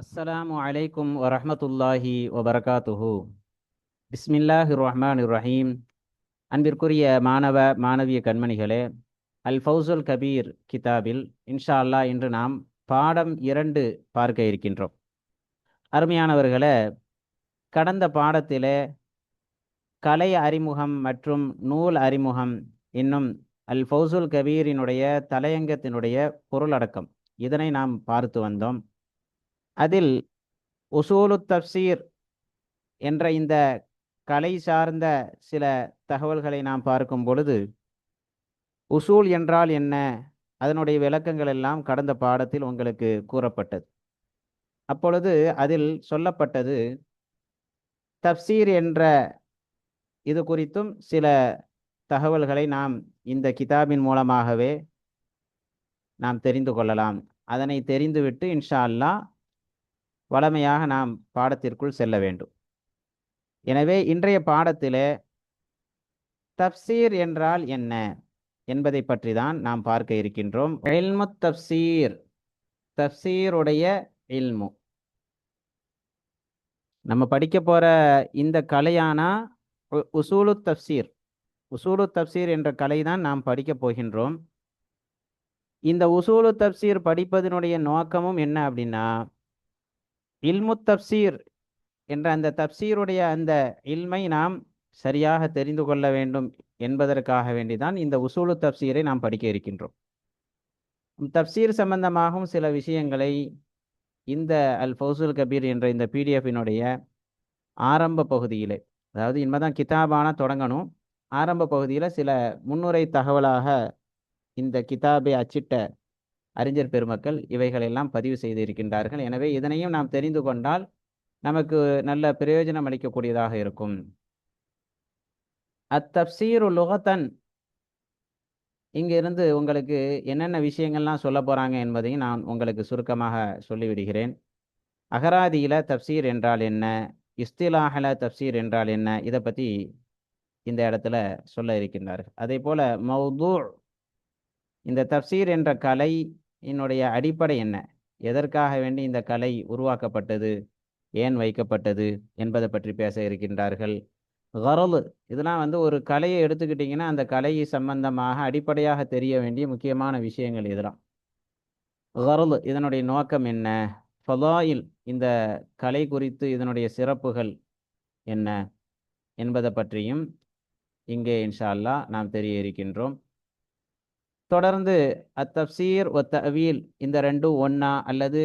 அஸ்ஸலாமு அலைக்கும் வரஹ்மத்துல்லாஹி வபரகாத்துஹு. பிஸ்மில்லாஹி ரஹ்மான் ரஹீம் அன்பிற்குரிய மாணவ மாணவிய கண்மணிகளே அல் ஃபவுசுல் கபீர் கிதாபில் இன்ஷா அல்லா இன்று நாம் பாடம் இரண்டு பார்க்க இருக்கின்றோம். அருமையானவர்களே கடந்த பாடத்திலே கலை அறிமுகம் மற்றும் நூல் அறிமுகம் இன்னும் அல் ஃபவுசுல் கபீரினுடைய தலையங்கத்தினுடைய பொருளடக்கம். இதனை நாம் பார்த்து வந்தோம். அதில் உசூலு தப்சீர் என்ற இந்த கலை சார்ந்த சில தகவல்களை நாம் பார்க்கும் பொழுது உசூல் என்றால் என்ன? அதனுடைய விளக்கங்கள் எல்லாம் கடந்த பாடத்தில் உங்களுக்கு கூறப்பட்டது. அப்பொழுது அதில் சொல்லப்பட்டது தப்சீர் என்ற இது குறித்தும் சில தகவல்களை நாம் இந்த கிதாபின் மூலமாகவே நாம் தெரிந்து கொள்ளலாம். அதனை தெரிந்துவிட்டு இன்ஷா அல்லாஹ் வளமையாக நாம் பாடத்திற்குள் செல்ல வேண்டும். எனவே இன்றைய பாடத்திலே தப்சீர் என்றால் என்ன என்பதை பற்றி தான் நாம் பார்க்க இருக்கின்றோம். இல்மு தப்சீர் தப்சீருடைய இல்மு. நம்ம படிக்க போகிற இந்த கலையானா உ- உசூலு தப்சீர். உசூலு தப்சீர் என்ற கலை தான் நாம் படிக்கப் போகின்றோம். இந்த உசூலு தப்சீர் படிப்பதனுடைய நோக்கமும் என்ன அப்படின்னா இல்மு தப்சீர் என்ற அந்த தப்சீருடைய அந்த இல்மை நாம் சரியாக தெரிந்து கொள்ள வேண்டும் என்பதற்காக வேண்டிதான் இந்த உசூலு தப்சீரை நாம் படிக்க இருக்கின்றோம். தப்சீர் சம்பந்தமாகவும் சில விஷயங்களை இந்த அல் ஃபௌசுல் கபீர் என்ற இந்த பிடிஎஃபினுடைய ஆரம்ப பகுதியிலே அதாவது இனிமேதான் கிதாபான தொடங்கணும் ஆரம்ப பகுதியில் சில முன்னுரை தகவலாக இந்த கிதாபை அச்சிட்ட அறிஞர் பெருமக்கள் இவைகளெல்லாம் பதிவு செய்திருக்கின்றார்கள். எனவே இதனையும் நாம் தெரிந்து கொண்டால் நமக்கு நல்ல பிரயோஜனம் அளிக்கக்கூடியதாக இருக்கும். அத்தப்சீரு லுகத்தன். இங்கிருந்து உங்களுக்கு என்னென்ன விஷயங்கள்லாம் சொல்ல போகிறாங்க என்பதையும் நான் உங்களுக்கு சுருக்கமாக சொல்லிவிடுகிறேன். அகராதியில தப்சீர் என்றால் என்ன? இஸ்திலாஹல தப்சீர் என்றால் என்ன? இதை பற்றி இந்த இடத்துல சொல்ல இருக்கின்றார்கள். அதே போல மௌதூர் இந்த தப்சீர் என்ற கலை என்னுடைய அடிப்படை என்ன? எதற்காக வேண்டி இந்த கலை உருவாக்கப்பட்டது? ஏன் வைக்கப்பட்டது? என்பதை பற்றி பேச இருக்கின்றார்கள். கரலு இதெல்லாம் வந்து ஒரு கலையை எடுத்துக்கிட்டிங்கன்னா அந்த கலை சம்பந்தமாக அடிப்படையாக தெரிய வேண்டிய முக்கியமான விஷயங்கள் இதெல்லாம். கரலு இதனுடைய நோக்கம் என்ன? ஃபலாயில் இந்த கலை குறித்து இதனுடைய சிறப்புகள் என்ன? என்பதை பற்றியும் இங்கே இன்ஷா அல்லாஹ் நாம் தெரிய இருக்கின்றோம். தொடர்ந்து அத்தப்சீர் ஒத்த தவீல் இந்த ரெண்டும் ஒன்னா அல்லது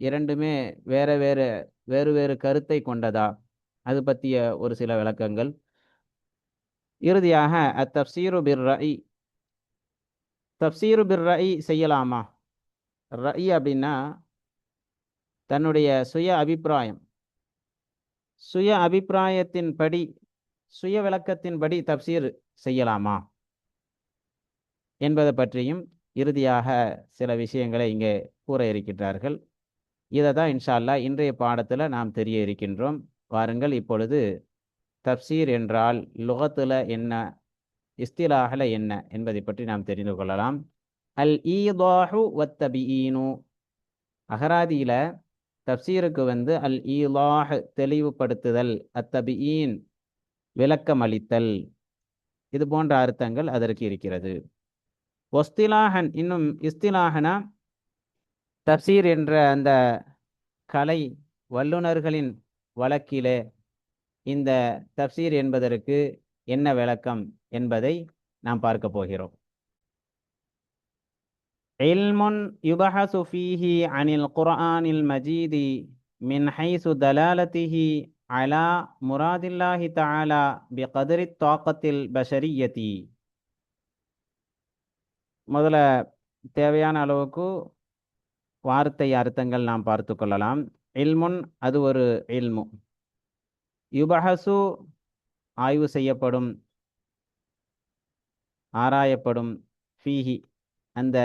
இரண்டுமே வேற வேறு வேறு வேறு கருத்தை கொண்டதா? அது பற்றிய ஒரு சில விளக்கங்கள். இறுதியாக அத்தப்சீரு பிர் ரஇ தப்சீரு பிர் ரஇ செய்யலாமா? ரஇ அப்படின்னா தன்னுடைய சுய அபிப்பிராயம். சுய அபிப்பிராயத்தின்படி சுய விளக்கத்தின்படி தப்சீர் செய்யலாமா? என்பதை பற்றியும் இறுதியாக சில விஷயங்களை இங்கே கூற இருக்கின்றார்கள். இதை தான் இன்ஷால்லா இன்றைய பாடத்தில் நாம் தெரிய இருக்கின்றோம். வாருங்கள் இப்பொழுது தப்சீர் என்றால் லுகத்தில் என்ன இஸ்திலாகல என்ன என்பதை பற்றி நாம் தெரிந்து கொள்ளலாம். அல் ஈதாஹு வத்தபிஈனு அகராதியில் தப்சீருக்கு வந்து அல் ஈலாஹ் தெளிவுபடுத்துதல் அத்தபியின் விளக்கமளித்தல் இது போன்ற அர்த்தங்கள் அதற்கு இருக்கிறது. ஒஸ்திலாஹன் இன்னும் இஸ்திலாஹனா? தப்சீர் என்ற அந்த கலை வல்லுனர்களின் வழக்கிலே இந்த தப்சீர் என்பதற்கு என்ன விளக்கம் என்பதை நாம் பார்க்க போகிறோம். இல்முன் யுபஹசு ஃபீஹி அனில் குர்ஆனில் மஜீதி மின் ஹைசு தலாலத்திஹி அலா முராதில்லாஹி தஆலா பிகதரி தாக்கத்தில் பஷரியத்தி. முதல்ல தேவையான அளவுக்கு வார்த்தை அர்த்தங்கள் நாம் பார்த்து கொள்ளலாம். இல்முன் அது ஒரு இல்மு. யுபஹசு ஆய்வு செய்யப்படும் ஆராயப்படும் ஃபீஹி அந்த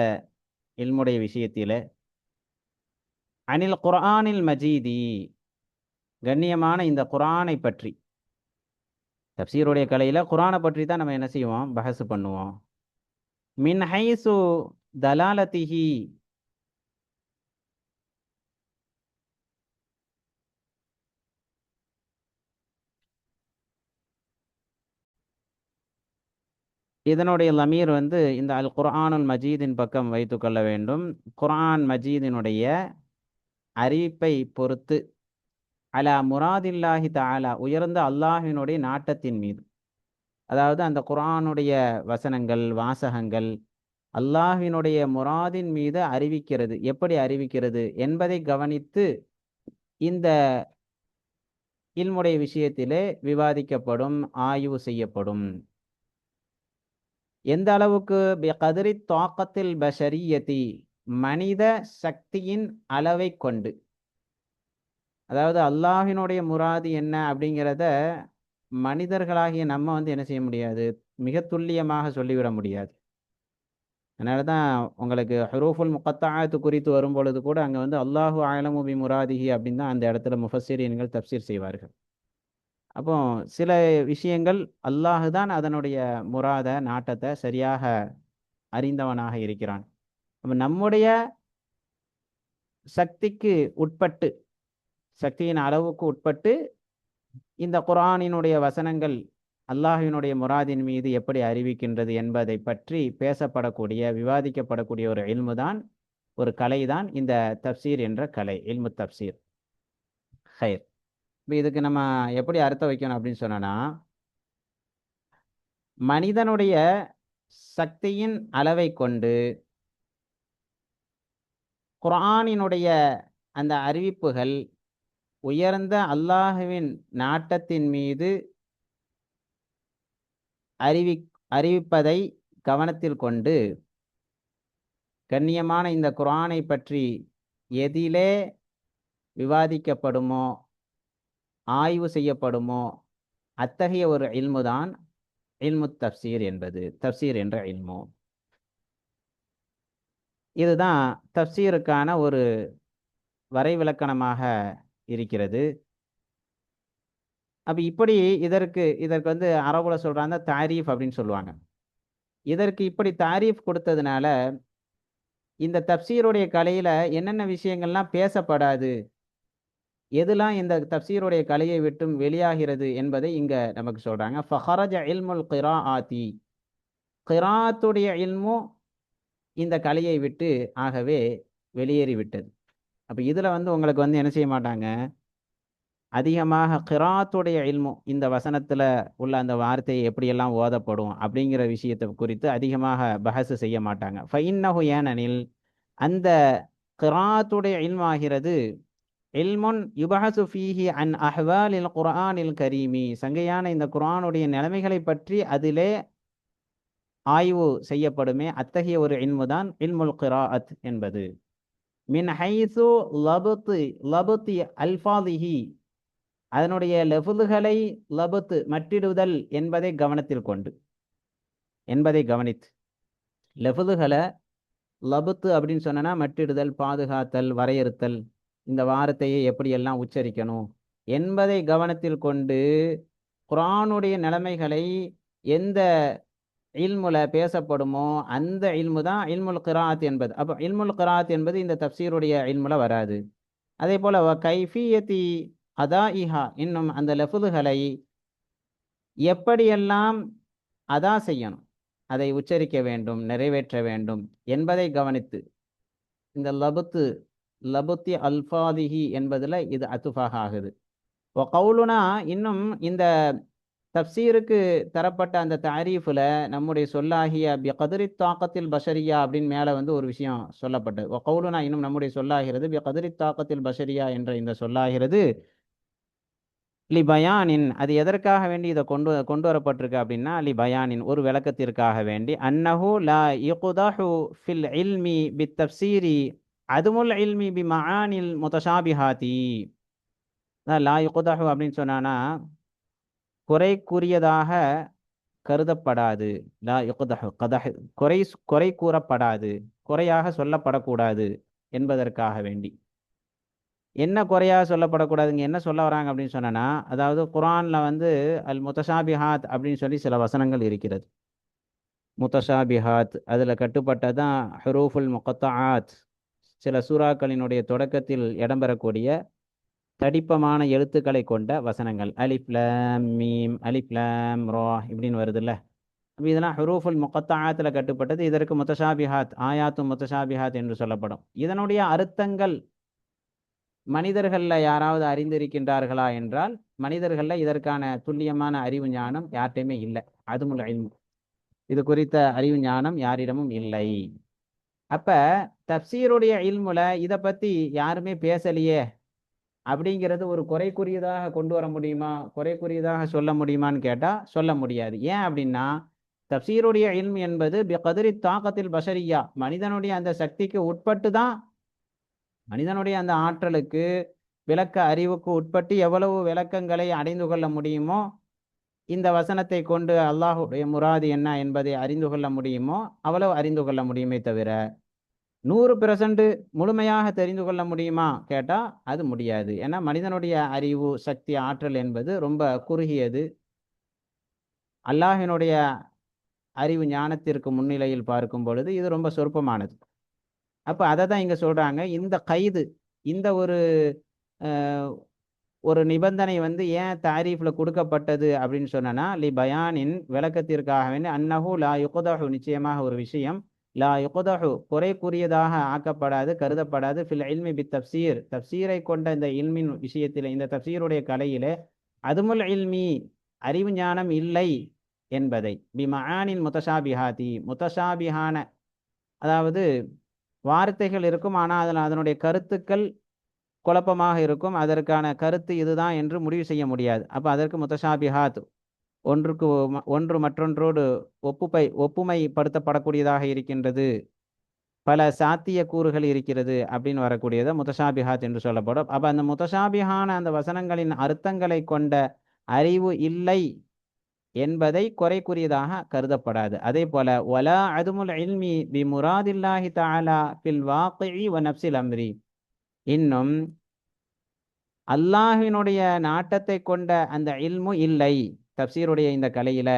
இல்முடைய விஷயத்தில். அனில் குரானில் மஜீதி கண்ணியமான இந்த குரானை பற்றி. தப்சீருடைய கலையில் குரானை பற்றி தான் நம்ம என்ன செய்வோம்? பஹசு பண்ணுவோம். மின் ஹைசு தலாலத்திஹி. இதனுடைய லமீர் வந்து இந்த அல் குர்ஆனுல் மஜீதின் பக்கம் வைத்து கொள்ள வேண்டும். குர்ஆன் மஜீதினுடைய அறிவிப்பை பொறுத்து அலா முராதில்லாஹி தாலா உயர்ந்த அல்லாஹினுடைய நாட்டத்தின் மீது. அதாவது அந்த குரானுடைய வசனங்கள் வாசகங்கள் அல்லாஹினுடைய முராதின் மீது அறிவிக்கிறது. எப்படி அறிவிக்கிறது என்பதை கவனித்து இந்த இல்முடைய விஷயத்திலே விவாதிக்கப்படும் ஆய்வு செய்யப்படும். எந்த அளவுக்கு? கதிரி தாக்கத்தில் பஷரியத்தி மனித சக்தியின் அளவை கொண்டு. அதாவது அல்லாஹினுடைய முராது என்ன அப்படிங்கிறத மனிதர்களாகிய நம்ம வந்து என்ன செய்ய முடியாது? மிக துல்லியமாக சொல்லிவிட முடியாது. அதனால தான் உங்களுக்கு ஹரூஃபுல் முகத்தாயத்து குறித்து வரும் பொழுது கூட அங்கே வந்து அல்லாஹு ஆயலமுபி முராதிஹி அப்படின்னு தான் அந்த இடத்துல முஃபசிரியன்கள் தப்சீர் செய்வார்கள். அப்போ சில விஷயங்கள் அல்லாஹு தான் அதனுடைய முராத நாட்டத்தை சரியாக அறிந்தவனாக இருக்கிறான். அப்போ நம்முடைய சக்திக்கு உட்பட்டு சக்தியின் அளவுக்கு உட்பட்டு இந்த குரானினுடைய வசனங்கள் அல்லாஹினுடைய முராதின் மீது எப்படி அறிவிக்கின்றது என்பதை பற்றி பேசப்படக்கூடிய விவாதிக்கப்படக்கூடிய ஒரு இல்மு தான் ஒரு கலை தான் இந்த தப்சீர் என்ற கலை இல்மு தப்சீர். ஹைர். இப்போ இதுக்கு நம்ம எப்படி அர்த்தம் வைக்கணும் அப்படின்னு சொன்னோன்னா மனிதனுடைய சக்தியின் அளவை கொண்டு குரானினுடைய அந்த அறிவிப்புகள் உயர்ந்த அல்லாஹுவின் நாட்டத்தின் மீது அறிவி அறிவிப்பதை கவனத்தில் கொண்டு கண்ணியமான இந்த குரானை பற்றி எதிலே விவாதிக்கப்படுமோ ஆய்வு செய்யப்படுமோ அத்தகைய ஒரு இல்முதான் இல்மு தப்சீர் என்பது தப்சீர் என்ற இல்மு. இதுதான் தப்சீருக்கான ஒரு வரைவிலக்கணமாக இருக்கிறது. அப்போ இப்படி இதற்கு இதற்கு வந்து அரபுல சொல்கிறாங்க தாரீஃப் அப்படின்னு சொல்லுவாங்க. இதற்கு இப்படி தாரீஃப் கொடுத்ததுனால இந்த தப்சீருடைய கலையில் என்னென்ன விஷயங்கள்லாம் பேசப்படாது? எதுலாம் இந்த தப்சீருடைய கலையை விட்டும் வெளியாகிறது என்பதை இங்கே நமக்கு சொல்கிறாங்க ஃபஹரஜ இல்முல் கிரா ஆதி கிராத்துடைய இல்மு இந்த கலையை விட்டு ஆகவே வெளியேறிவிட்டது. அப்போ இதில் வந்து உங்களுக்கு வந்து என்ன செய்ய மாட்டாங்க? அதிகமாக கிராத்துடைய இல்மும் இந்த வசனத்தில் உள்ள அந்த வார்த்தையை எப்படியெல்லாம் ஓதப்படும் அப்படிங்கிற விஷயத்தை குறித்து அதிகமாக பஹசு செய்ய மாட்டாங்க. ஃபைன்னஹு ஏனெனில் அந்த கிராத்துடைய இல்மாகிறது இல்முன் யுபஹசு ஃபீஹி அன் அஹ்வாலில் குர்ஆனில் கரீமி. சங்கையான இந்த குரானுடைய நிலைமைகளை பற்றி அதிலே ஆய்வு செய்யப்படுமே அத்தகைய ஒரு இல்மு தான் இல்முல் கிராஅத் என்பது. மின் ஹைசு லபத்து லபத்து அல்ஃபாதிஹி. அதனுடைய லெஃபுதுகளை லபத்து மட்டிடுதல் என்பதை கவனத்தில் கொண்டு என்பதை கவனித்து. லெஃபுதுகளை லபத்து அப்படின்னு சொன்னா மட்டிடுதல் பாதுகாத்தல் வரையறுத்தல் இந்த வார்த்தையை எப்படியெல்லாம் உச்சரிக்கணும் என்பதை கவனத்தில் கொண்டு குரானுடைய நிலைமைகளை எந்த இல்முல பேசப்படுமோ அந்த இல்மு தான் இல்முல் கிராத் என்பது. அப்போ இல்முல் கிராத் என்பது இந்த தப்சீருடைய இல்முல வராது. அதே போல் கைஃபியத்தி அதா இஹா இன்னும் அந்த லெஃபுதுகளை எப்படியெல்லாம் அதா செய்யணும் அதை உச்சரிக்க வேண்டும் நிறைவேற்ற வேண்டும் என்பதை கவனித்து இந்த லபுத்து லபுத்தி அல்ஃபாதிஹி என்பதில் இது அத்துஃபாக ஆகுது. இப்போ கவுலுனா இன்னும் இந்த தப்சீருக்கு தரப்பட்ட அந்த தாரீஃபில் நம்முடைய சொல்லாகிய பி கதிரி தாக்கத்தில் பஷரியா அப்படின்னு மேலே வந்து ஒரு விஷயம் சொல்லப்பட்டது. கவுலுனா இன்னும் நம்முடைய சொல்லாகிறது பி கதிரி தாக்கத்தில் பஷரியா என்ற இந்த சொல்லாகிறது. லி பயானின் அது எதற்காக வேண்டி இதை கொண்டு கொண்டு வரப்பட்டிருக்கு அப்படின்னா லி பயானின் ஒரு விளக்கத்திற்காக வேண்டி அன்னஹு லா இகுதஹு ஃபில் இல்மி பி தப்சீரி அதுமுல் இல்மி பி மஆனில் முத்தஷாபிஹாதி லா இகுதஹு அப்படின்னு சொன்னான்னா குறைக்குரியதாக கருதப்படாது. லா குறை குறை கூறப்படாது. குறையாக சொல்லப்படக்கூடாது என்பதற்காக வேண்டி. என்ன குறையாக சொல்லப்படக்கூடாதுங்க? என்ன சொல்ல வராங்க அப்படின்னு சொன்னா அதாவது குரானில் வந்து அல் முத்தசாபிஹாத் அப்படின்னு சொல்லி சில வசனங்கள் இருக்கிறது. முத்தசாபிஹாத் அதில் கட்டுப்பட்டதான் ஹரூஃபுல் முகத்தாத் சில சூறாக்களினுடைய தொடக்கத்தில் இடம்பெறக்கூடிய தடிப்பமான எழுத்துக்களை கொண்ட வசனங்கள். அலிப்லாம் மீம் அலிப்லாம் ரோ இப்படின்னு வருதுல்ல. அப்ப இதெல்லாம் ஹுரூஃபுல் முகத்தாயத்தில் கட்டுப்பட்டது. இதற்கு முத்தஷாபிஹாத் ஆயாத்து முத்தஷாபிஹாத் என்று சொல்லப்படும். இதனுடைய அர்த்தங்கள் மனிதர்களில் யாராவது அறிந்திருக்கின்றார்களா என்றால் மனிதர்களில் இதற்கான துல்லியமான அறிவு ஞானம் யார்கிட்டையுமே இல்லை. அதுமுல் இல்மு. இது குறித்த அறிவு ஞானம் யாரிடமும் இல்லை. அப்போ தப்சீருடைய இல்முல இதை பற்றி யாருமே பேசலையே. அப்படிங்கிறது ஒரு குறைக்குரியதாக கொண்டு வர முடியுமா? குறைக்குரியதாக சொல்ல முடியுமான்னு கேட்டால் சொல்ல முடியாது. ஏன் அப்படின்னா தப்சீருடைய இல்ம் என்பது கதிரி தாக்கத்தில் பஷரியா. மனிதனுடைய அந்த சக்திக்கு உட்பட்டு தான் மனிதனுடைய அந்த ஆற்றலுக்கு விளக்க அறிவுக்கு உட்பட்டு எவ்வளவு விளக்கங்களை அடைந்து கொள்ள முடியுமோ இந்த வசனத்தை கொண்டு அல்லாஹுடைய முராது என்ன என்பதை அறிந்து கொள்ள முடியுமோ அவ்வளவு அறிந்து கொள்ள முடியுமே தவிர நூறு பெர்சன்ட் முழுமையாக தெரிந்து கொள்ள முடியுமா? கேட்டால் அது முடியாது. ஏன்னா மனிதனுடைய அறிவு சக்தி ஆற்றல் என்பது ரொம்ப குறுகியது. அல்லாஹினுடைய அறிவு ஞானத்திற்கு முன்னிலையில் பார்க்கும் பொழுது இது ரொம்ப சொற்பமானது. அப்போ அதை தான் இங்கே சொல்கிறாங்க இந்த கைது இந்த ஒரு ஒரு நிபந்தனை வந்து ஏன் தாரீஃபில் கொடுக்கப்பட்டது அப்படின்னு சொன்னா லி பயானின் விளக்கத்திற்காக வேண்டி லா யுகதஹு நிச்சயமாக ஒரு விஷயம் லா யுகதஹு குறைக்குரியதாக ஆக்கப்படாது கருதப்படாது. ஃபில் இல்மி பி தப்சீர். தப்சீரை கொண்ட இந்த இல்மின் விஷயத்தில் இந்த தப்சீருடைய கலையிலே அதுமுல் இல்மி அறிவு ஞானம் இல்லை என்பதை பி மகானின் முத்தசாபிஹாதி முத்தசாபிஹான அதாவது வார்த்தைகள் இருக்கும் ஆனால் அதில் அதனுடைய கருத்துக்கள் குழப்பமாக இருக்கும். அதற்கான கருத்து இதுதான் என்று முடிவு செய்ய முடியாது. அப்போ அதற்கு முத்தசாபிஹாத் ஒன்றுக்கு ஒன்று மற்றொன்றோடு ஒப்புமை ஒப்புமைப்படுத்தப்படக்கூடியதாக இருக்கின்றது. பல சாத்திய கூறுகள் இருக்கிறது அப்படின்னு வரக்கூடியதை முத்தஷாபிஹாத் என்று சொல்லப்படும். அப்போ அந்த முத்தஷாபிஹான அந்த வசனங்களின் அர்த்தங்களை கொண்ட அறிவு இல்லை என்பதை குறைக்குரியதாக கருதப்படாது. அதே போல ஒலா அதுமுல் இல்மி பி முராதில்லாஹி தாலா பில் வாக்கி வ நப்சில் அம்ரி. இன்னும் அல்லாஹினுடைய நாட்டத்தை கொண்ட அந்த இல்மு இல்லை. தப்சீருடைய இந்த கலையில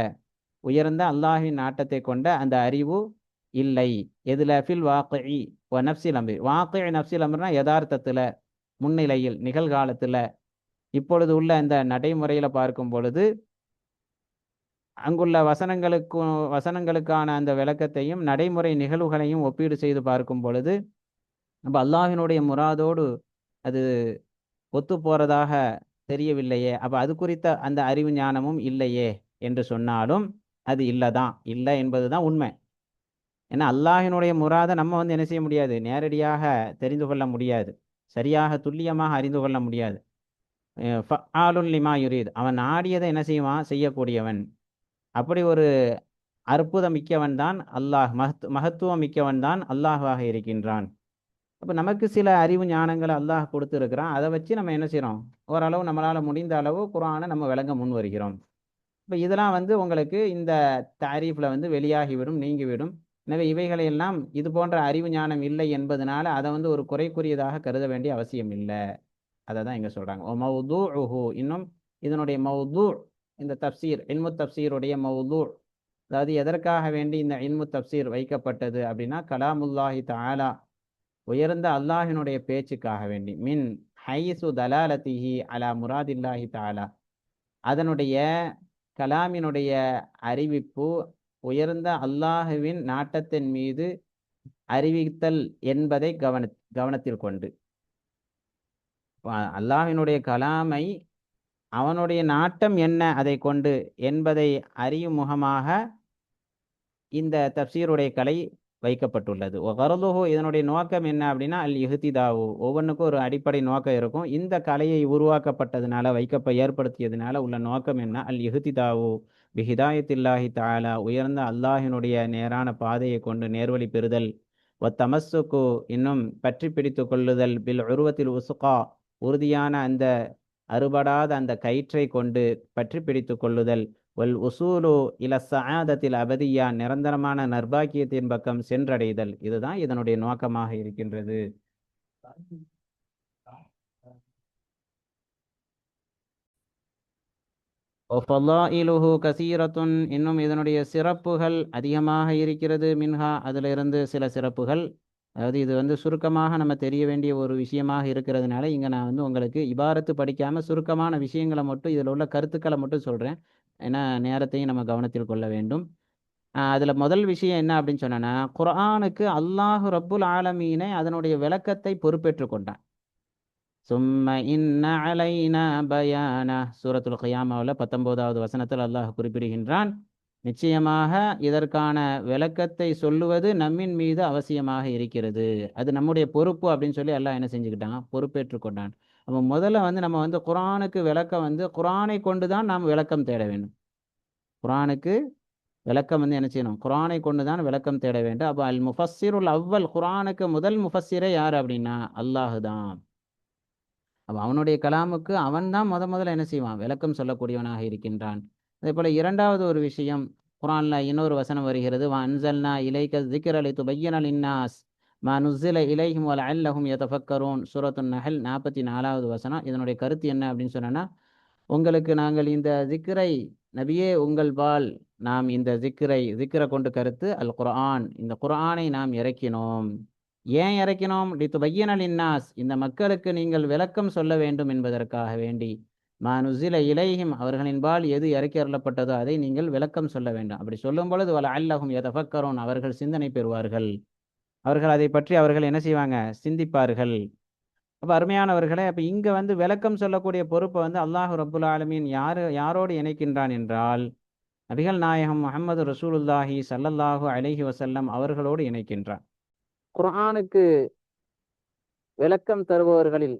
உயர்ந்த அல்லாஹின் நாட்டத்தை கொண்ட அந்த அறிவு இல்லை. எதுல? ஃபில் வாக்கி நப்சில் அம்ரி. வாக்கி நப்சில் அம்ரினா யதார்த்தத்தில் முன்னிலையில் நிகழ்காலத்தில். இப்பொழுது உள்ள இந்த நடைமுறையில் பார்க்கும் பொழுது அங்குள்ள வசனங்களுக்கும் வசனங்களுக்கான அந்த விளக்கத்தையும் நடைமுறை நிகழ்வுகளையும் ஒப்பீடு செய்து பார்க்கும் பொழுது நம்ம அல்லாஹினுடைய முராதோடு அது ஒத்து போறதாக தெரியவில்லையே. அப்போ அது குறித்த அந்த அறிவு ஞானமும் இல்லையே என்று சொன்னாலும் அது இல்லைதான். இல்லை என்பது தான் உண்மை. ஏன்னா அல்லாஹினுடைய முராதை நம்ம வந்து என்ன செய்ய முடியாது? நேரடியாக தெரிந்து கொள்ள முடியாது. சரியாக துல்லியமாக அறிந்து கொள்ள முடியாது. ஆளுல் லிமா யுரீத். அவன் ஆடியதை என்ன செய்வான்? செய்யக்கூடியவன். அப்படி ஒரு அற்புதம் மிக்கவன் தான் அல்லாஹ். மகத் மகத்துவம் மிக்கவன் தான் அல்லாஹாக இருக்கின்றான். அப்போ நமக்கு சில அறிவு ஞானங்களை அல்லாஹ் கொடுத்துருக்கிறான். அதை வச்சு நம்ம என்ன செய்கிறோம் ஓரளவு நம்மளால் முடிந்த அளவு குரானை நம்ம விளங்க முன் வருகிறோம். இப்போ இதெல்லாம் வந்து உங்களுக்கு இந்த தாரீஃபில் வந்து வெளியாகிவிடும் நீங்கிவிடும். எனவே இவைகளையெல்லாம் இது போன்ற அறிவு ஞானம் இல்லை என்பதனால அதை வந்து ஒரு குறைக்குரியதாக கருத வேண்டிய அவசியம் இல்லை. அதை தான் இங்கே சொல்கிறாங்க ஓ மவுது உஹு இன்னும் இதனுடைய மவுது இந்த தப்சீர் இன்மு தப்சீருடைய மவுது அதாவது எதற்காக வேண்டி இந்த இன்மு தப்சீர் வைக்கப்பட்டது அப்படின்னா கலாமுல்லாஹி தாலா உயர்ந்த அல்லாஹினுடைய பேச்சுக்காக வேண்டி. மின் ஹைசு தலாலத்திஹி அலா முராதில்லாஹி தாலா அதனுடைய கலாமினுடைய அறிவிப்பு உயர்ந்த அல்லாஹுவின் நாட்டத்தின் மீது அறிவித்தல் என்பதை கவன கவனத்தில் கொண்டு. அல்லாஹினுடைய கலாமை அவனுடைய நாட்டம் என்ன அதை கொண்டு என்பதை அறியும் முகமாக இந்த தப்சீருடைய கலை வைக்கப்பட்டுள்ளது. ஒகரலுஹு இதனுடைய நோக்கம் என்ன அப்படின்னா அல் இஹ்திதாவு. ஒவ்வொன்றுக்கும் ஒரு அடிப்படை நோக்கம் இருக்கும். இந்த கலையை உருவாக்கப்பட்டதுனால வைக்கப்ப ஏற்படுத்தியதுனால உள்ள நோக்கம் என்ன? அல் இஹ்திதாவு. பிஹிதாயத்தில்லாஹி தாலா உயர்ந்த அல்லாஹினுடைய நேரான பாதையை கொண்டு நேர்வழி பெறுதல். ஒ தமசுக்கு இன்னும் பற்றி பிடித்து கொள்ளுதல். பில் உருவத்தில் உசுகா உறுதியான அந்த அறுபடாத அந்த கயிற்றை கொண்டு பற்றி பிடித்து கொள்ளுதல். வல் உசூலு இல சஆதத்தில் அபதியா நிரந்தரமான நர்பாக்கியத்தின் பக்கம் சென்றடைதல். இதுதான் இதனுடைய நோக்கமாக இருக்கின்றது. ஒஃபல்லாயிலுஹு கசீரத்துன். இன்னும் இதனுடைய சிறப்புகள் அதிகமாக இருக்கிறது மின்ஹா. அதிலிருந்து சில சிறப்புகள். அதாவது இது வந்து சுருக்கமாக நம்ம தெரிய வேண்டிய ஒரு விஷயமாக இருக்கிறதுனால இங்கே நான் வந்து உங்களுக்கு இபாரத்து படிக்காமல் சுருக்கமான விஷயங்களை மட்டும் இதில் உள்ள கருத்துக்களை மட்டும் சொல்கிறேன் ஏன்னா நேரத்தையும் நம்ம கவனத்தில் கொள்ள வேண்டும். அதில் முதல் விஷயம் என்ன அப்படின்னு சொன்னேன்னா குரானுக்கு அல்லாஹு ரப்புல் ஆலமீனை அதனுடைய விளக்கத்தை பொறுப்பேற்றுக் கொண்டான். சும்ம இன்ன அலைனா பயானா. சூரத்துல் கியாமாவில் பத்தொன்பதாவது வசனத்தில் அல்லாஹ் குறிப்பிடுகின்றான் நிச்சயமாக இதற்கான விளக்கத்தை சொல்லுவது நம்மின் மீது அவசியமாக இருக்கிறது. அது நம்முடைய பொறுப்பு அப்படின்னு சொல்லி அல்லாஹ் என்ன செஞ்சுக்கிட்டான்? பொறுப்பேற்றுக்கொண்டான் அப்போ முதல்ல வந்து நம்ம வந்து குரானுக்கு விளக்கம் வந்து குரானை கொண்டு தான் நாம் விளக்கம் தேட வேண்டும். குரானுக்கு விளக்கம் வந்து என்ன செய்யணும்? குரானை கொண்டு தான் விளக்கம் தேட வேண்டும். அப்போ அல் முஃபஸ்ஸிருல் அவ்வல் குரானுக்கு முதல் முஃபஸ்ஸிரே யார் அப்படின்னா? அல்லாஹு தான். அப்போ அவனுடைய கலாமுக்கு அவன் தான் முத முதல்ல என்ன செய்வான்? விளக்கம் சொல்லக்கூடியவனாக இருக்கின்றான். அதே போல் இரண்டாவது ஒரு விஷயம் குரான்ல இன்னொரு வசனம் வருகிறது வா அன்சல்னா இலைக்க திக்ர் அலி துபையன் இன்னாஸ் மனுசில இலைஹிம் வல அல்லஹும் யதஃபக்கரூன். சூரத்து நஹல் நாற்பத்தி நாலாவது வசனம். இதனுடைய கருத்து என்ன அப்படின்னு சொன்னோன்னா உங்களுக்கு நாங்கள் இந்த திக்ரை நபியே உங்கள் பால் நாம் இந்த திக்ரை திக்ரை கொண்டு கருத்து அல் குர்ஆன். இந்த குர்ஆனை நாம் இறக்கினோம். ஏன் இறக்கினோம்? லித்து பையனல் இன்னாஸ் இந்த மக்களுக்கு நீங்கள் விளக்கம் சொல்ல வேண்டும் என்பதற்காக வேண்டி. மா நுசில அவர்களின் பால் எது இறக்கி அருளப்பட்டதோ அதை நீங்கள் விளக்கம் சொல்ல வேண்டும். அப்படி சொல்லும் பொழுது வல அல்லஹும் எதஃபக்கரோன் அவர்கள் சிந்தனை பெறுவார்கள். அவர்கள் அதை பற்றி அவர்கள் என்ன செய்வாங்க? சிந்திப்பார்கள். அப்போ அருமையானவர்களே அப்போ இங்கே வந்து விளக்கம் சொல்லக்கூடிய பொறுப்பை வந்து அல்லாஹு ரபுல் ஆலமீன் யார் யாரோடு இணைக்கின்றான் என்றால் நபிகள் நாயகம் முகமது ரசூலுல்லாஹி சல்லல்லாஹு அலஹி வசல்லம் அவர்களோடு இணைக்கின்றான். குர்ஆனுக்கு விளக்கம் தருபவர்களில்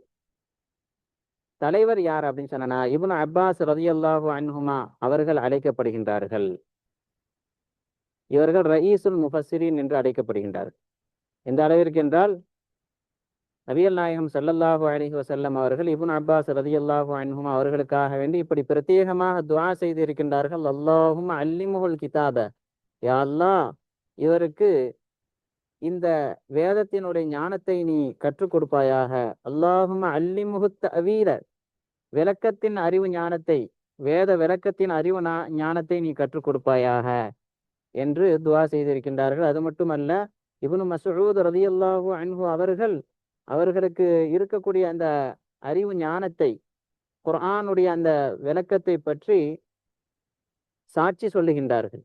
தலைவர் யார் அப்படின்னு சொன்னா இபுன் அப்பாஸ் ரதியல்லாஹு அன்ஹுமா அவர்கள் அழைக்கப்படுகின்றார்கள். இவர்கள் ரயீசுல் முஃபசிரின் என்று அழைக்கப்படுகின்றார்கள். எந்த அளவிற்கு என்றால் நபியல் நாயகம் சல்லல்லாஹு அலிஹி வசல்லம் அவர்கள் இபுன் அப்பாஸ் ரதியல்லாஹு அன்ஹும் அவர்களுக்காக வேண்டி இப்படி பிரத்யேகமாக துவா செய்திருக்கின்றார்கள். அல்லாஹும் அல்லிமுகல் கிதாப. யா இவருக்கு இந்த வேதத்தினுடைய ஞானத்தை நீ கற்றுக் கொடுப்பாயாக. அல்லாஹும் அல்லிமுகுத் அவீர விளக்கத்தின் அறிவு ஞானத்தை வேத விளக்கத்தின் அறிவு நா- ஞானத்தை நீ கற்றுக் கொடுப்பாயாக என்று துவா செய்திருக்கின்றார்கள். அது மட்டுமல்ல இவனு மசூத் ரதியல்லாஹு அன்ஹு அவர்கள் அவர்களுக்கு இருக்கக்கூடிய அந்த அறிவு ஞானத்தை குர்ஆனுடைய அந்த விளக்கத்தை பற்றி சாட்சி சொல்லுகின்றார்கள்.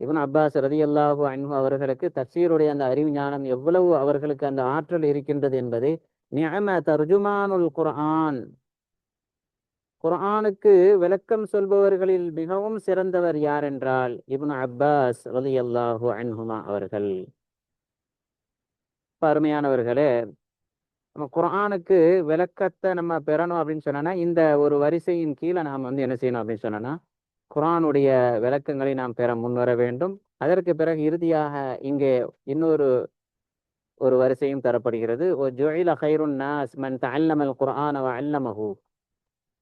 இவன் அப்பாஸ் ரதியல்லாஹு அன்ஹு அவர்களுக்கு தசீருடைய அந்த அறிவு ஞானம் எவ்வளவு அவர்களுக்கு அந்த ஆற்றல் இருக்கின்றது என்பதை நியம தர்ஜுமானுல் குர்ஆன் குரானுக்கு விளக்கம் சொல்பவர்களில் மிகவும் சிறந்தவர் யார் என்றால் இப்னு அப்பாஸ் ரலியல்லாஹு அன்ஹுமா அவர்கள். அருமையானவர்களே நம்ம குரானுக்கு விளக்கத்தை நம்ம பெறணும் அப்படின்னு சொன்னோன்னா இந்த ஒரு வரிசையின் கீழே நாம் வந்து என்ன செய்யணும் அப்படின்னு சொன்னோன்னா குரானுடைய விளக்கங்களை நாம் பெற முன்வர வேண்டும். அதற்கு பிறகு இறுதியாக இங்கே இன்னொரு ஒரு வரிசையும் தரப்படுகிறது. ஓ ஜுஇல கைருன் நாஸ் மன் தல்லமல் குரான அல்லமஹூ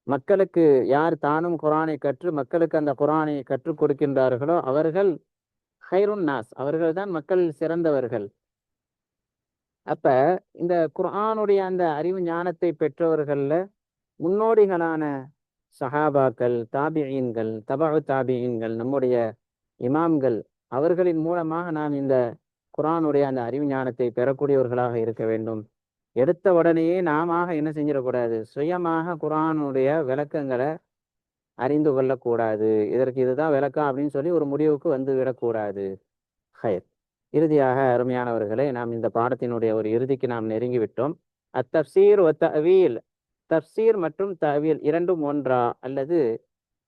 மக்களுக்கு யார் தானும் குரானை கற்று மக்களுக்கு அந்த குரானை கற்றுக் கொடுக்கின்றார்களோ அவர்கள் ஹைருன் நாஸ் அவர்கள் தான் மக்கள் சிறந்தவர்கள். அப்ப இந்த குரானுடைய அந்த அறிவு ஞானத்தை பெற்றவர்கள்ல முன்னோடிகளான சஹாபாக்கள் தாபியீன்கள் தபாவு தாபியீன்கள் நம்முடைய இமாம்கள் அவர்களின் மூலமாக நாம் இந்த குரானுடைய அந்த அறிவு ஞானத்தை பெறக்கூடியவர்களாக இருக்க வேண்டும். எடுத்த உடனேயே நாம என்ன செஞ்சிடக்கூடாது? சுயமாக குரானுடைய விளக்கங்களை அறிந்து கொள்ளக்கூடாது. இதற்கு இதுதான் விளக்கம் அப்படின்னு சொல்லி ஒரு முடிவுக்கு வந்து விடக்கூடாது. ஹயர் இறுதியாக அருமையானவர்களே நாம் இந்த பாடத்தினுடைய ஒரு இறுதிக்கு நாம் நெருங்கி விட்டோம் அத்தப்சீர் ஒ தவீல். தப்சீர் மற்றும் தவீல் இரண்டும் ஒன்றா அல்லது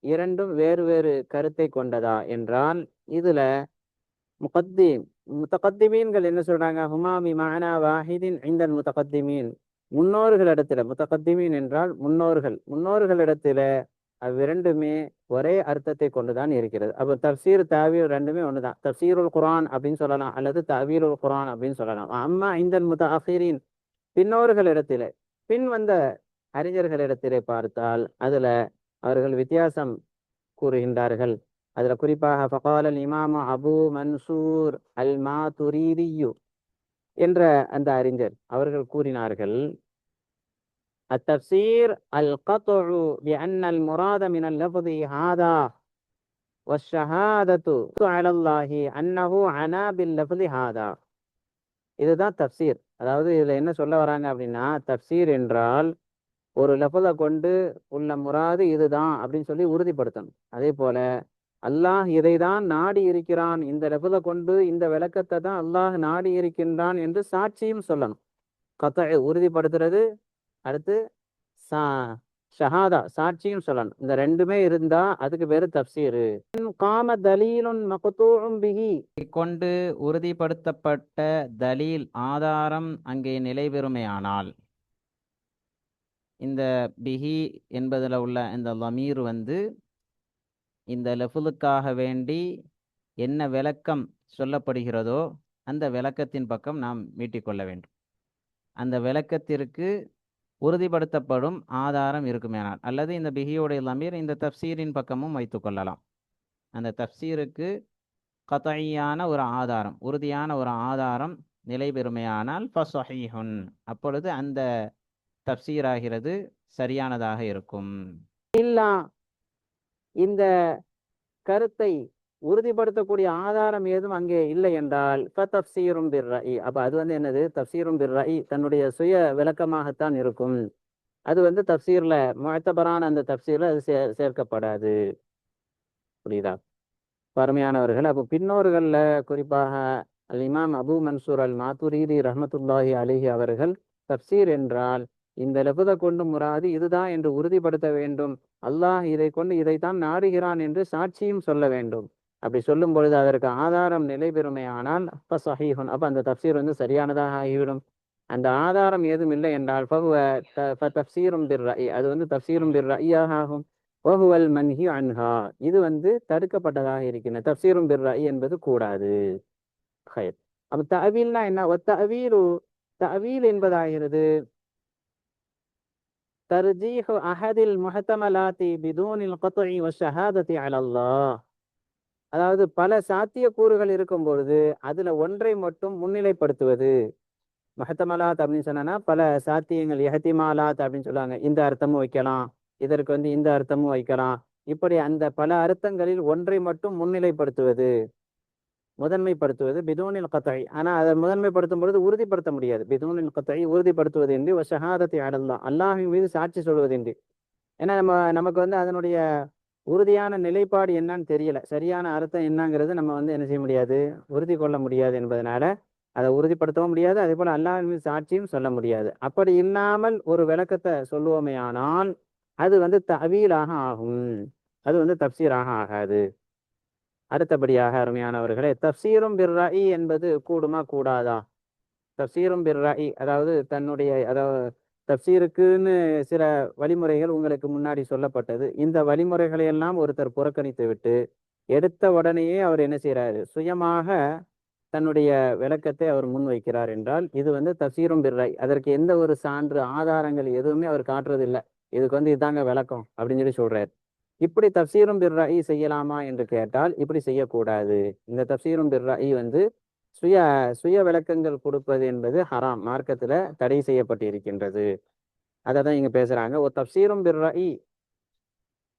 இரண்டும் வேறு வேறு கருத்தை கொண்டதா? என்றால் இதுல முகத்தீம் முத்தகத்திமீன்கள் என்ன சொல்றாங்க? ஹுமாமி மானா வாஹிதின் ஐந்தன் முத்தகத்திமீன். முன்னோர்களிடத்துல முத்தகத்திமீன் என்றால் முன்னோர்கள். முன்னோர்களிடத்துல அவ்விரண்டுமே ஒரே அர்த்தத்தை கொண்டுதான் இருக்கிறது. அப்போ தப்சீர் தாவீர் ரெண்டுமே ஒண்ணுதான். தப்சீருல் குரான் அப்படின்னு சொல்லலாம் அல்லது தாவீருல் குரான் அப்படின்னு சொல்லலாம். அம்மா ஐந்தன் பின்னோர்கள் பின்னோர்களிடத்திலே பின் வந்த அறிஞர்களிடத்திலே பார்த்தால் அதுல அவர்கள் வித்தியாசம் கூறுகின்றார்கள். அதுல குறிப்பாக ஃபகால் இமாம் அபு மன்சூர் அல் மாதுரீதியு என்ற அந்த அறிஞர் அவர்கள் கூறினார்கள் التفسير القطع بأن المراد من اللفظ هذا والشهادة على الله أنه عنا باللفظ هذا இதுதான் தப்சீர் அதாவது இதுல என்ன சொல்ல வராங்க அப்படின்னா தப்சீர் என்றால் ஒரு லஃபதை கொண்டு உள்ள முராது இதுதான் அப்படின்னு சொல்லி உறுதிப்படுத்தணும் அதே போல அல்லாஹ் இதைதான் நாடி இருக்கிறான் இந்த லெபுல கொண்டு இந்த விளக்கத்தை தான் அல்லாஹ் நாடி இருக்கின்றான் என்று சாட்சியும் சொல்லணும். கத்த உறுதிப்படுத்துறது. அடுத்து சா ஷஹாதா சாட்சியும் சொல்லணும். இந்த ரெண்டுமே இருந்தா அதுக்கு பேரு தப்சீரு. காம தலீலுன் மகத்தூம் பிஹி. கொண்டு உறுதிப்படுத்தப்பட்ட தலீல் ஆதாரம் அங்கே நிலைபெறுமையானால் இந்த பிஹி என்பதில் உள்ள இந்த லமீர் வந்து இந்த லெஃபுலுக்காக வேண்டி என்ன விளக்கம் சொல்லப்படுகிறதோ அந்த விளக்கத்தின் பக்கம் நாம் மீட்டிக்கொள்ள வேண்டும். அந்த விளக்கத்திற்கு உறுதிப்படுத்தப்படும் ஆதாரம் இருக்குமேனால் அல்லது இந்த பிஹியோடைய லமீர் இந்த தப்சீரின் பக்கமும் வைத்துக்கொள்ளலாம் அந்த தப்சீருக்கு கதையான ஒரு ஆதாரம் உறுதியான ஒரு ஆதாரம் நிலை பெறுமையானால் ஃபஸ்ஹீஹுன் அப்பொழுது அந்த தப்சீராகிறது சரியானதாக இருக்கும். இல்லா இந்த கருத்தை உறுதிப்படுத்தக்கூடிய ஆதாரம் ஏதும் அங்கே இல்லை என்றால் இப்போ தப்சீரும் பிர்ரஇ அப்ப அது வந்து என்னது? தப்சீரும் பிர்ரஇ தன்னுடைய சுய விளக்கமாகத்தான் இருக்கும். அது வந்து தப்சீரில் முழத்தபரான அந்த தப்சீர்ல அது சே சேர்க்கப்படாது. புரியுதா? பருமையானவர்கள். அப்போ பின்னோர்கள்ல குறிப்பாக அல் இமாம் அபு மன்சூர் அல் மாத்துரீரி ரஹமத்துல்லாஹி அலிஹி அவர்கள் தப்சீர் என்றால் இந்த லெபுத கொண்டு முராது இதுதான் என்று உறுதிப்படுத்த வேண்டும். அல்லாஹ் இதை கொண்டு இதைத்தான் நாடுகிறான் என்று சாட்சியும் சொல்ல வேண்டும். அப்படி சொல்லும் பொழுது அதற்கு ஆதாரம் நிலை பெறுமையானால் அப்ப சஹீஹன் அப்ப அந்த தப்சீர் வந்து சரியானதாக ஆகிவிடும். அந்த ஆதாரம் ஏதும் இல்லை என்றால் ஃபஹுவ தப்சீரும் பிர் அது வந்து தப்சீரும் பிர் ஆகும். வஹுவல் மன்ஹி அன்ஹா இது வந்து தடுக்கப்பட்டதாக இருக்கின்ற தப்சீரும் பிர் என்பது கூடாது. ஹயர் அப்ப தவில்னா என்ன? ஒ தஅவீலு என்பதாகிறது. தர்ஜீஹு அஹதில் முஹத்தமலாத்தி பிதூனில் கத்இ ஷஹாதத்தி அலல்லா அதாவது பல சாத்திய கூறுகள் இருக்கும் பொழுது அதுல ஒன்றை மட்டும் முன்னிலைப்படுத்துவது. மஹத்தமலாத் அப்படின்னு சொன்னா பல சாத்தியங்கள் எஹத்திமாலாத் அப்படின்னு சொல்லுவாங்க. இந்த அர்த்தமும் வைக்கலாம் இதற்கு வந்து இந்த அர்த்தமும் வைக்கலாம். இப்படி அந்த பல அர்த்தங்களில் ஒன்றை மட்டும் முன்னிலைப்படுத்துவது. முதன்மைப்படுத்துவது பிதூனில் கத்தை ஆனால் அதை முதன்மைப்படுத்தும் பொழுது உறுதிப்படுத்த முடியாது. பிதூனில் கத்தகை உறுதிப்படுத்துவது என்று ஷஹாதத்தை ஆடலாம் அல்லாஹின் மீது சாட்சி சொல்வது சொல்வதின்றி ஏன்னா நம்ம நமக்கு வந்து அதனுடைய உறுதியான நிலைப்பாடு என்னன்னு தெரியல. சரியான அர்த்தம் என்னங்கிறது நம்ம வந்து என்ன செய்ய முடியாது? உறுதி கொள்ள முடியாது என்பதனால அதை உறுதிப்படுத்தவும் முடியாது. அதே போல அல்லாஹின் மீது சாட்சியும் சொல்ல முடியாது. அப்படி இல்லாமல் ஒரு விளக்கத்தை சொல்லுவோமே ஆனால் அது வந்து தவீலாக ஆகும். அது வந்து தப்சீராக ஆகாது. அடுத்தபடியாக அருமையானவர்களே தப்சீரும் பிர்ராயி என்பது கூடுமா கூடாதா? தப்சீரும் பிர்ராயி அதாவது தன்னுடைய அதாவது தப்சீருக்குன்னு சில வழிமுறைகள் உங்களுக்கு முன்னாடி சொல்லப்பட்டது. இந்த வழிமுறைகளை எல்லாம் ஒருத்தர் புறக்கணித்து விட்டு எடுத்த உடனேயே அவர் என்ன செய்கிறாரு சுயமாக தன்னுடைய விளக்கத்தை அவர் முன்வைக்கிறார் என்றால் இது வந்து தப்சீரும் பிர்ராய் அதற்கு எந்த ஒரு சான்று ஆதாரங்கள் எதுவுமே அவர் காட்டுறதில்லை. இதுக்கு வந்து இதாங்க விளக்கம் அப்படின்னு சொல்லி சொல்றாரு. இப்படி தப்சீரும் பிர்ராயி செய்யலாமா என்று கேட்டால் இப்படி செய்யக்கூடாது. இந்த தப்சீரும் பிர்ராயி வந்து சுய சுய விளக்கங்கள் கொடுப்பது என்பது ஹராம் மார்க்கத்துல தடை செய்யப்பட்டு இருக்கின்றது அதை தான் இங்க பேசுறாங்க. ஒரு தப்சீரும் பிர்ராயி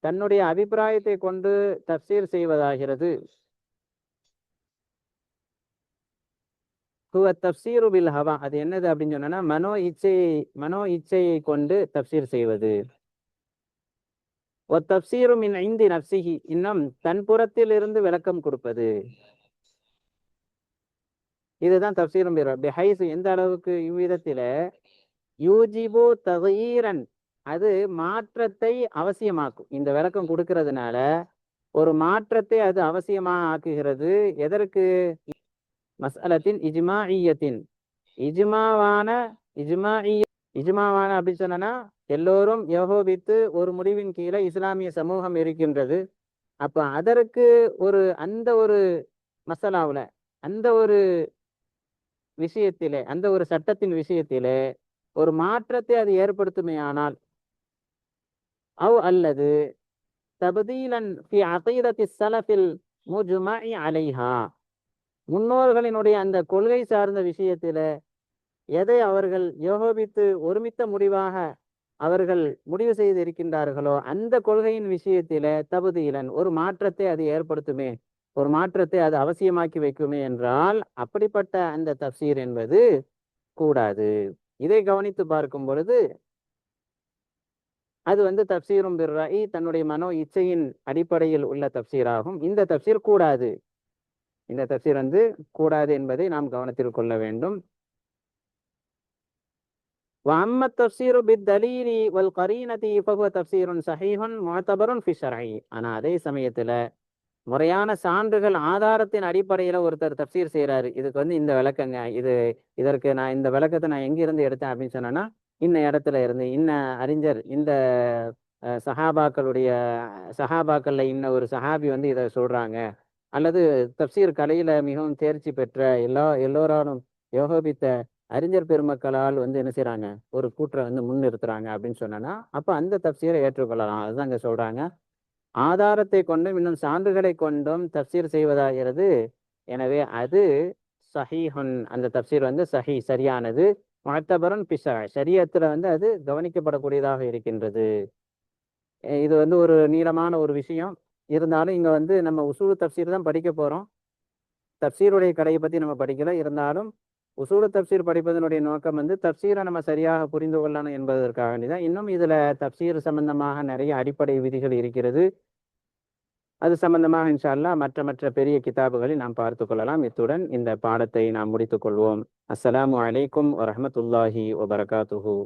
தன்னுடைய அபிப்பிராயத்தை கொண்டு தப்சீர் செய்வதாகிறது. ஹுவ தப்சீரு பில் ஹவா. அது என்னது அப்படின்னு சொன்னா மனோ இச்சையை மனோ இச்சையை கொண்டு தப்சீர் செய்வது. தப்சீரு மின் ஐந்து நப்சிஹி. இன்னும் தன் புறத்தில் இருந்து விளக்கம் கொடுப்பது. இதுதான் தப்சீரும் ஹைசு எந்த அளவுக்கு இவ்விதத்தில? யூஜிபு தகீரன். அது மாற்றத்தை அவசியமாக்கும். இந்த விளக்கம் கொடுக்கறதுனால ஒரு மாற்றத்தை அது அவசியமாக ஆக்குகிறது. எதற்கு? மசாலத்தின் இஜ்மாஇயத்தின் இஜ்மாவான இஜ்மாஇய இஜ்மாவான அப்படின்னு சொன்னா எல்லோரும் யோகோபித்து ஒரு முடிவின் கீழே இஸ்லாமிய சமூகம் இருக்கின்றது. அப்ப அதற்கு ஒரு அந்த ஒரு மசாலாவில் அந்த ஒரு விஷயத்திலே அந்த ஒரு சட்டத்தின் விஷயத்திலே ஒரு மாற்றத்தை அது ஏற்படுத்துமே ஆனால் அவ் அல்லது தபதீலன் ஃபி அகீதத்தி சலஃபில் முஜ்மஇ அலைஹா முன்னோர்களினுடைய அந்த கொள்கை சார்ந்த விஷயத்தில எதை அவர்கள் யோகோபித்து ஒருமித்த முடிவாக அவர்கள் முடிவு செய்து இருக்கின்றார்களோ அந்த கொள்கையின் விஷயத்தில தபுதீலன் ஒரு மாற்றத்தை அது ஏற்படுத்துமே. ஒரு மாற்றத்தை அது அவசியமாக்கி வைக்குமே என்றால் அப்படிப்பட்ட அந்த தப்சீர் என்பது கூடாது. இதை கவனித்து பார்க்கும் பொழுது அது வந்து தப்சீரும் பிர்ராயி தன்னுடைய மனோ இச்சையின் அடிப்படையில் உள்ள தப்சீராகும். இந்த தப்சீர் கூடாது. இந்த தப்சீர் வந்து கூடாது என்பதை நாம் கவனத்தில் கொள்ள வேண்டும். وأما التفسير بالدليل والقرينة فهو تفسير صحيح معتبر في الشرع ஆனா அதே சமயத்துல முறையான சான்றுகள் ஆதாரத்தின் அடிப்படையில ஒருத்தர் தப்சீர் செய்யறாரு இதுக்கு வந்து இந்த விளக்கங்க இது இதற்கு நான் இந்த விளக்கத்தை நான் எங்க இருந்து எடுத்தேன் அப்படின்னு சொன்னேன்னா இன்ன இடத்துல இருந்து இன்ன அறிஞர் இந்த அஹ், சஹாபாக்களுடைய சஹாபாக்கள்ல இன்ன ஒரு சஹாபி வந்து இதை சொல்றாங்க அல்லது தப்சீர் கலையில மிகவும் தேர்ச்சி பெற்ற எல்லா எல்லோராலும் யோகோபித்த அறிஞர் பெருமக்களால் வந்து என்ன செய்கிறாங்க ஒரு கூற்றை வந்து முன்னிறுத்துறாங்க அப்படின்னு சொன்னோன்னா அப்போ அந்த தப்சீரை ஏற்றுக்கொள்ளலாம். அதுதான் அங்கே சொல்றாங்க. ஆதாரத்தை கொண்டும் இன்னும் சான்றுகளை கொண்டும் தப்சீர் செய்வதாகிறது. எனவே அது சஹீஹன் அந்த தப்சீர் வந்து சஹி சரியானது. மழத்தபரன் பிசா சரியத்தில் வந்து அது கவனிக்கப்படக்கூடியதாக இருக்கின்றது. இது வந்து ஒரு நீளமான ஒரு விஷயம். இருந்தாலும் இங்கே வந்து நம்ம உசூல் தப்சீர் தான் படிக்க போகிறோம் தப்சீருடைய கடையை பற்றி நம்ம படிக்கல. இருந்தாலும் உசூல தப்சீர் படிப்பதனுடைய நோக்கம் வந்து தப்சீரை நம்ம சரியாக புரிந்து கொள்ளணும் என்பதற்காக தான் இன்னும் இதுல தப்சீர் சம்பந்தமாக நிறைய அடிப்படை விதிகள் இருக்கிறது. அது சம்பந்தமாக இன்ஷால்லா மற்ற மற்ற பெரிய கிதாபுகளை நாம் பார்த்து கொள்ளலாம். இத்துடன் இந்த பாடத்தை நாம் முடித்துக் கொள்வோம். அஸ்லாம் அலைக்கும் வரமத்துல்லாஹி வபரகாத்துஹு.